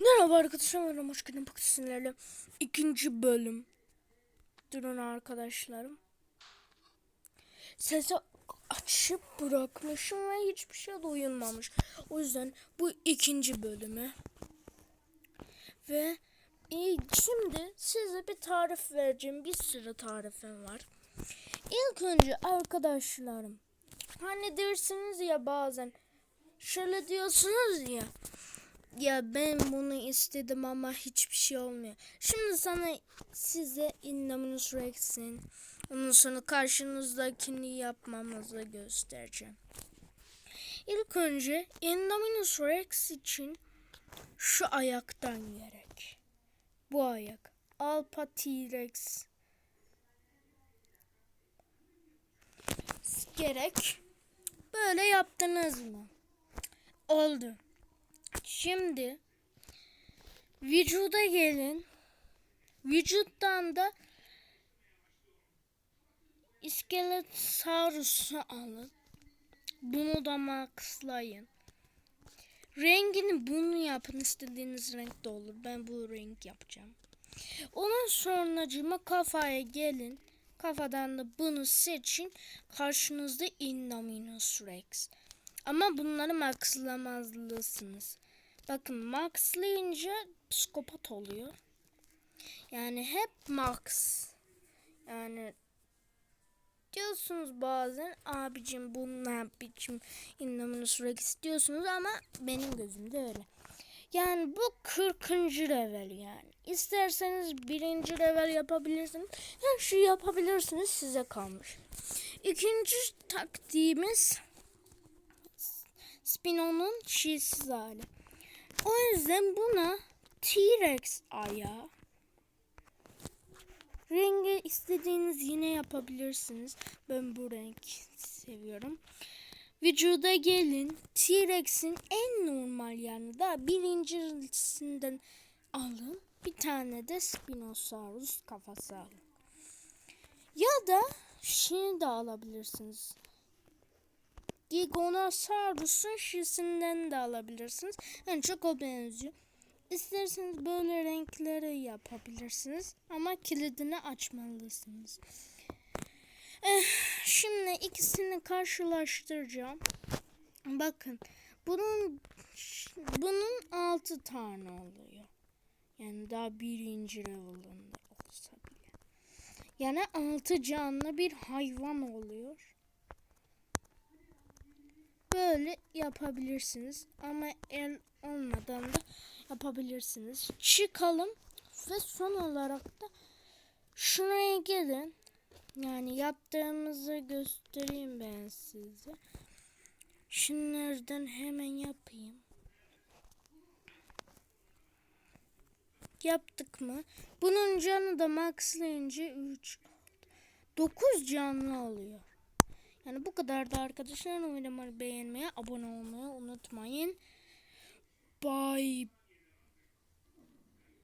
Merhaba arkadaşlar ben hoş geldin Bakın sizlerle ikinci bölüm. Durun arkadaşlarım Sesi açıp bırakmışım ve hiçbir şey duyulmamış O yüzden bu ikinci bölümü. Ve e, şimdi size bir tarif vereceğim bir sürü tarifim var. İlk önce arkadaşlarım Hani dersiniz ya bazen Şöyle diyorsunuz ya ya ben bunu istedim ama hiçbir şey olmuyor. Şimdi sana size Indominus Rex'in ondan sonra karşınızdakini yapmamızı göstereceğim. İlk önce Indominus Rex için şu ayaktan gerek. Bu ayak. Alpha T-Rex gerek. Böyle yaptınız mı? Oldu. Şimdi vücuda gelin. Vücuttan da iskeletosaurusu alın. Bunu da maxlayın. Rengini bunu yapın. istediğiniz renkte olur. Ben bu renk yapacağım. Ondan sonracıma kafaya gelin. Kafadan da bunu seçin. Karşınızda Indominus Rex. Ama bunları maxlamazlısınız. Bakın maxlayınca psikopat oluyor. Yani hep max. Yani diyorsunuz bazen abicim bu ne biçim Indominus Rex diyorsunuz ama benim gözümde öyle. Yani bu 40. level yani. İsterseniz birinci level yapabilirsiniz. Yani şu yapabilirsiniz size kalmış. İkinci taktiğimiz Spino'nun çiğsiz hali. Yüzden buna T-Rex ayağı rengi istediğiniz yine yapabilirsiniz. Ben bu renk seviyorum. Vücuda gelin. T-Rex'in en normal yani da birincisinden alın. Bir tane de Spinosaurus kafası alın. Ya da şunu da alabilirsiniz. Gigonosaurus'un şişinden de alabilirsiniz. Yani çok o benziyor. İsterseniz böyle renkleri yapabilirsiniz. Ama kilidini açmalısınız. Eh, şimdi ikisini karşılaştıracağım. Bakın. Bunun bunun altı tane oluyor. Yani daha birinci level'ında olsa bile. Yani altı canlı bir hayvan oluyor böyle yapabilirsiniz. Ama el olmadan da yapabilirsiniz. Çıkalım ve son olarak da şuraya gelin. Yani yaptığımızı göstereyim ben size. Şunlardan hemen yapayım. Yaptık mı? Bunun canı da maxlayınca 3 9 canlı oluyor. Yani bu kadar da arkadaşlar oynamayı beğenmeyi, abone olmayı unutmayın. Bye